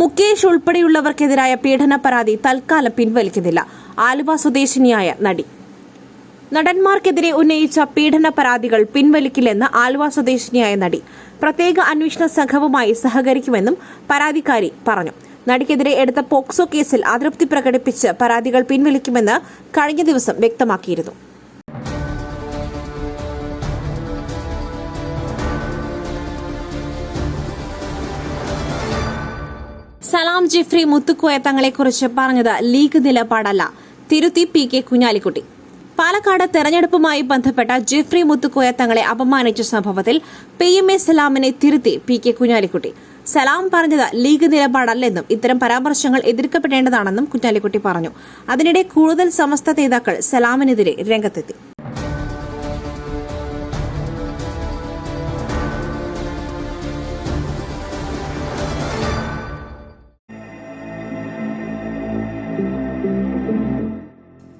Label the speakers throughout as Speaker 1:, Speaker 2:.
Speaker 1: Mukesh ഉൾപ്പെടെയുള്ളവർക്കെതിരായ പീഡന പരാതി തൽക്കാലം പിൻവലിക്കുന്നില്ല. ആലുവ സ്വദേശിനിയായ നടി. നടന്മാർക്കെതിരെ ഉന്നയിച്ച പീഡന പരാതികൾ പിൻവലിക്കില്ലെന്ന് ആലുവ സ്വദേശിനിയായ നടി. പ്രത്യേക അന്വേഷണ സംഘവുമായി സഹകരിക്കുമെന്നും പരാതിക്കാരി പറഞ്ഞു. നടിക്കെതിരെ എടുത്ത പോക്സോ കേസിൽ അതൃപ്തി പ്രകടിപ്പിച്ച് പരാതികൾ പിൻവലിക്കുമെന്ന് കഴിഞ്ഞ ദിവസം വ്യക്തമാക്കിയിരുന്നു. സലാം ജിഫ്രി മുത്തുക്കോയ തങ്ങളെക്കുറിച്ച് പറഞ്ഞത് ലീഗ് നിലപാടല്ല. തിരുത്തി പി കെ കുഞ്ഞാലിക്കുട്ടി. പാലക്കാട് തെരഞ്ഞെടുപ്പുമായി ബന്ധപ്പെട്ട ജിഫ്രി മുത്തുക്കോയ തങ്ങളെ അപമാനിച്ച സംഭവത്തിൽ പി എം എ സലാമിനെ തിരുത്തി പി കെ കുഞ്ഞാലിക്കുട്ടി. സലാം പറഞ്ഞത് ലീഗ് നിലപാടല്ലെന്നും ഇത്തരം പരാമർശങ്ങൾ എതിർക്കപ്പെടേണ്ടതാണെന്നും കുഞ്ഞാലിക്കുട്ടി പറഞ്ഞു. അതിനിടെ കൂടുതൽ സമസ്ത നേതാക്കൾ സലാമിനെതിരെ രംഗത്തെത്തി.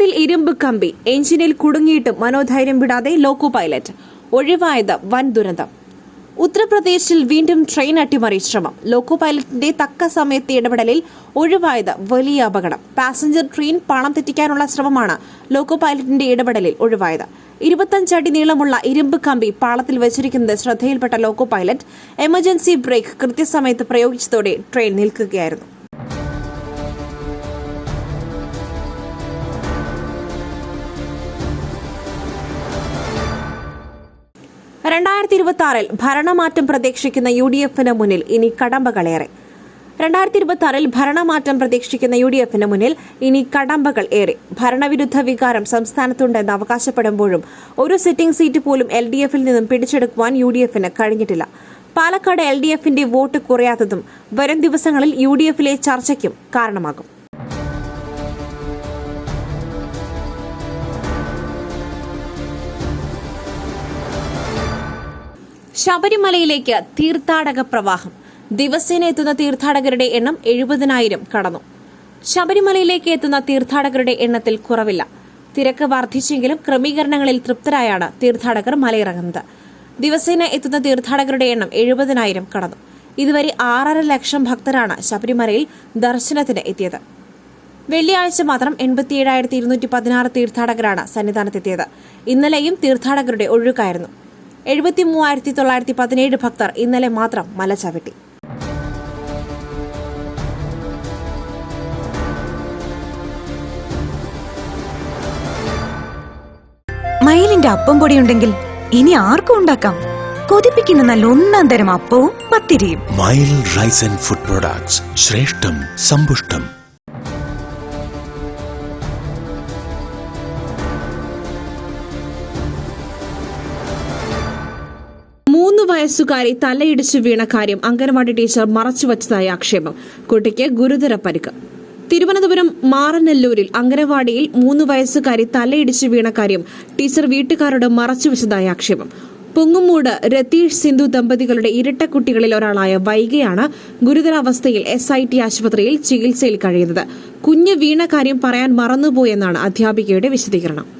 Speaker 1: പാളത്തിൽ ഇരുമ്പ് കമ്പി എഞ്ചിനിൽ കുടുങ്ങിയിട്ടും മനോധൈര്യം വിടാതെ ലോക്കോ പൈലറ്റ്. ഒഴിവായത് വൻ ദുരന്തം. ഉത്തർപ്രദേശിൽ വീണ്ടും ട്രെയിൻ അട്ടിമറി ശ്രമം ലോക്കോ പൈലറ്റിന്റെ തക്ക സമയത്തെ ഇടപെടലിൽ ഒഴിവായത് വലിയ അപകടം. പാസഞ്ചർ ട്രെയിൻ പണം തെറ്റിക്കാനുള്ള ശ്രമമാണ് ലോക്കോ പൈലറ്റിന്റെ ഇടപെടലിൽ ഒഴിവായത്. ഇരുപത്തഞ്ചടി നീളമുള്ള ഇരുമ്പ് കമ്പി പാളത്തിൽ വെച്ചിരിക്കുന്നത് ശ്രദ്ധയിൽപ്പെട്ട ലോക്കോ പൈലറ്റ് എമർജൻസി ബ്രേക്ക് കൃത്യസമയത്ത് പ്രയോഗിച്ചതോടെ ട്രെയിൻ നിൽക്കുകയായിരുന്നു. ഇരുപത്തി ആറിൽ ഭരണമാറ്റം പ്രതീക്ഷിക്കുന്ന യു ഡി എഫിന് മുന്നിൽ ഇനി കടമ്പകളേറെ. രണ്ടായിരത്തി ഇരുപത്തി ആറിൽ ഭരണമാറ്റം പ്രതീക്ഷിക്കുന്ന യു ഡി എഫിന് മുന്നിൽ ഇനി കടമ്പകൾ ഏറെ. ഭരണവിരുദ്ധ വികാരം സംസ്ഥാനത്തുണ്ടെന്ന് അവകാശപ്പെടുമ്പോഴും ഒരു സിറ്റിംഗ് സീറ്റ് പോലും എൽ ഡി എഫിൽ നിന്നും പിടിച്ചെടുക്കുവാൻ യു ഡി എഫിന് കഴിഞ്ഞിട്ടില്ല. പാലക്കാട് എൽ ഡി എഫിന്റെ വോട്ട് കുറയാത്തതും വരും ദിവസങ്ങളിൽ യു ഡി എഫിലെ ചർച്ചയ്ക്കും കാരണമാകും. ശബരിമലയിലേക്ക് തീർത്ഥാടക പ്രവാഹം. ദിവസേന എത്തുന്ന തീർത്ഥാടകരുടെ എണ്ണം എഴുപതിനായിരം കടന്നു. ശബരിമലയിലേക്ക് എത്തുന്ന തീർത്ഥാടകരുടെ എണ്ണത്തിൽ കുറവില്ല. തിരക്ക് വർദ്ധിച്ചെങ്കിലും ക്രമീകരണങ്ങളിൽ തൃപ്തരായാണ് തീർത്ഥാടകർ മലയിറങ്ങുന്നത്. ദിവസേന എത്തുന്ന തീർത്ഥാടകരുടെ എണ്ണം എഴുപതിനായിരം കടന്നു. ഇതുവരെ ആറര ലക്ഷം ഭക്തരാണ് ശബരിമലയിൽ ദർശനത്തിന് എത്തിയത്. വെള്ളിയാഴ്ച മാത്രം എൺപത്തിയേഴായിരത്തി ഇരുന്നൂറ്റി പതിനാറ് തീർത്ഥാടകരാണ് സന്നിധാനത്തെത്തിയത്. ഇന്നലെയും തീർത്ഥാടകരുടെ ഒഴുക്കായിരുന്നു. എഴുപത്തി മൂവായിരത്തി തൊള്ളായിരത്തി പതിനേഴ് ഭക്തർ ഇന്നലെ മാത്രം മല ചവിട്ടി.
Speaker 2: മയിലിന്റെ അപ്പം പൊടി ഉണ്ടെങ്കിൽ ഇനി ആർക്കും ഉണ്ടാക്കാം. കൊതിപ്പിക്കുന്ന നല്ല ഒന്നാം തരം അപ്പവും പത്തിരിയും.
Speaker 3: Mayil rice and food products ശ്രേഷ്ഠം സമ്പുഷ്ടം.
Speaker 1: വയസ്സുകാരി തലയിടിച്ചു വീണ കാര്യം അംഗനവാടി ടീച്ചർ മറച്ചുവച്ചതായി ആക്ഷേപം. കുട്ടിക്ക് ഗുരുതര പരിക്ക്. തിരുവനന്തപുരം മാറനല്ലൂരിൽ അംഗനവാടിയിൽ മൂന്ന് വയസ്സുകാരി തലയിടിച്ചു വീണ കാര്യം ടീച്ചർ വീട്ടുകാരോട് മറച്ചുവച്ചതായി ആക്ഷേപം. പൊങ്ങുമൂട് രതീഷ് സിന്ധു ദമ്പതികളുടെ ഇരട്ട കുട്ടികളിൽ ഒരാളായ വൈകയാണ് ഗുരുതരാവസ്ഥയിൽ എസ് ഐ ടി ആശുപത്രിയിൽ ചികിത്സയിൽ കഴിയുന്നത്. കുഞ്ഞ് വീണ കാര്യം പറയാൻ മറന്നുപോയെന്നാണ് അധ്യാപികയുടെ വിശദീകരണം.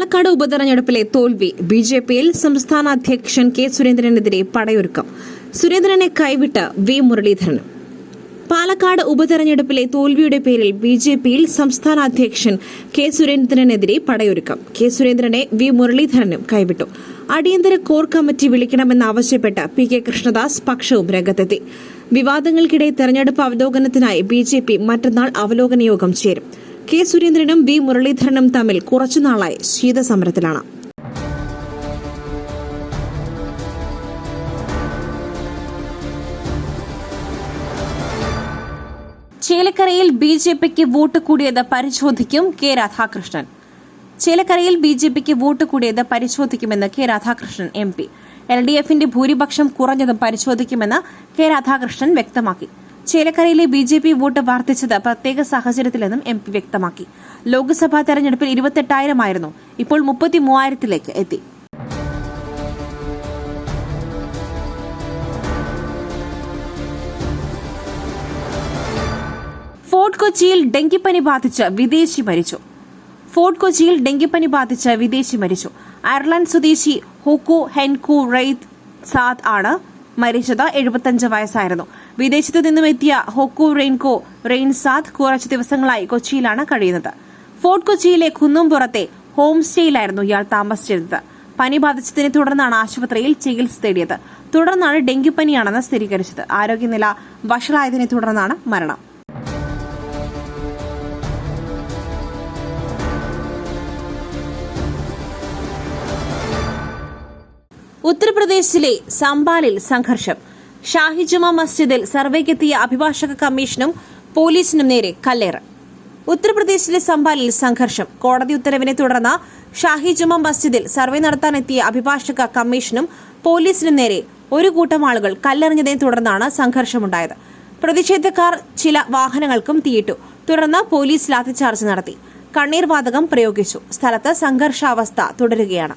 Speaker 1: Palakkad ഉപതെരഞ്ഞെടുപ്പിലെ തോൽവി ബി ജെ പിയിൽ സംസ്ഥാന അധ്യക്ഷൻ കെ സുരേന്ദ്രനെതിരെ പടയൊരുക്കം. സുരേന്ദ്രനെ കൈവിട്ട് വി മുരളീധരൻ പാലക്കാട് ഉപതെരഞ്ഞെടുപ്പിലെ തോൽവിയുടെ പേരിൽ ബി ജെ പിയിൽ സംസ്ഥാന അധ്യക്ഷൻ കെ സുരേന്ദ്രനെതിരെ പടയൊരുക്കം. കെ സുരേന്ദ്രനെ വി മുരളീധരനും കൈവിട്ടു. അടിയന്തര കോർ കമ്മിറ്റി വിളിക്കണമെന്നാവശ്യപ്പെട്ട് പി കെ കൃഷ്ണദാസ് പക്ഷവും രംഗത്തെത്തി. വിവാദങ്ങൾക്കിടെ തെരഞ്ഞെടുപ്പ് അവലോകനത്തിനായി ബി ജെ പി മറ്റന്നാൾ അവലോകന യോഗം ചേരും. കെ സുരേന്ദ്രനും വി മുരളീധരനും തമ്മിൽ കുറച്ചുനാളായി ശീതസമരത്തിലാണ്. ചേലക്കരയിൽ ബി ജെ പിക്ക് വോട്ട് കൂടിയത് പരിശോധിക്കും കെ രാധാകൃഷ്ണൻ. ചേലക്കരയിൽ ബി ജെ പിക്ക് വോട്ട് കൂടിയത് പരിശോധിക്കുമെന്ന് K Radhakrishnan M P. L D എഫിന്റെ ഭൂരിപക്ഷം കുറഞ്ഞതും പരിശോധിക്കുമെന്ന് കെ രാധാകൃഷ്ണൻ വ്യക്തമാക്കി. ചേലക്കരയിലെ ബി ജെ പി വോട്ട് വർദ്ധിച്ചത് പ്രത്യേക സാഹചര്യത്തിലെന്നും എം പി വ്യക്തമാക്കി. ലോക്സഭാ തെരഞ്ഞെടുപ്പിൽ ഇരുപത്തെട്ടായിരമായിരുന്നു. ഇപ്പോൾ മുപ്പത്തി മൂവായിരത്തിലേക്ക് എത്തി. ഫോർട്ട് കൊച്ചിയിൽ ഡെങ്കിപ്പനി ബാധിച്ച് വിദേശി മരിച്ചു. ഫോർട്ട് കൊച്ചിയിൽ ഡെങ്കിപ്പനി ബാധിച്ച് വിദേശി മരിച്ചു. അയർലൻഡ് സ്വദേശി ഹുക്കു ഹെൻകു റെയ്ത് സാദ് ആണ് മരിച്ചത് എഴുപത്തഞ്ച് വയസ്സായിരുന്നു. വിദേശത്തു നിന്നും എത്തിയ ഹൊക്കു റെയിൻകോ റെയിൻസാദ് കുറച്ച് ദിവസങ്ങളായി കൊച്ചിയിലാണ് കഴിയുന്നത്. ഫോർട്ട് കൊച്ചിയിലെ കുന്നുംപുറത്തെ ഹോം സ്റ്റേയിലായിരുന്നു ഇയാൾ താമസിച്ചിരുന്നത്. പനി ബാധിച്ചതിനെ തുടർന്നാണ് ആശുപത്രിയിൽ ചികിത്സ തേടിയത്. തുടർന്നാണ് ഡെങ്കിപ്പനിയാണെന്ന് സ്ഥിരീകരിച്ചത്. ആരോഗ്യനില വഷളായതിനെ തുടർന്നാണ് മരണം. ഉത്തർപ്രദേശിലെ സംബാലിൽ സംഘർഷം. ഷാഹിജുമ മസ്ജിദിൽ സർവേക്കെത്തിയ അഭിഭാഷക കമ്മീഷനും പോലീസിനും നേരെ കല്ലേറ്. ഉത്തർപ്രദേശിലെ സംബാലിൽ സംഘർഷം. കോടതി ഉത്തരവിനെ തുടർന്ന് ഷാഹിജുമ മസ്ജിദിൽ സർവേ നടത്താനെത്തിയ അഭിഭാഷക കമ്മീഷനും പോലീസിനും നേരെ ഒരു കൂട്ടം ആളുകൾ കല്ലെറിഞ്ഞതിനെ തുടർന്നാണ് സംഘർഷമുണ്ടായത്. പ്രതിഷേധക്കാർ ചില വാഹനങ്ങൾക്കും തീയിട്ടു. തുടർന്ന് പോലീസ് ലാത്തിച്ചാർജ് നടത്തി. കണ്ണീർ വാതകം പ്രയോഗിച്ചു. സ്ഥലത്ത് സംഘർഷാവസ്ഥ തുടരുകയാണ്.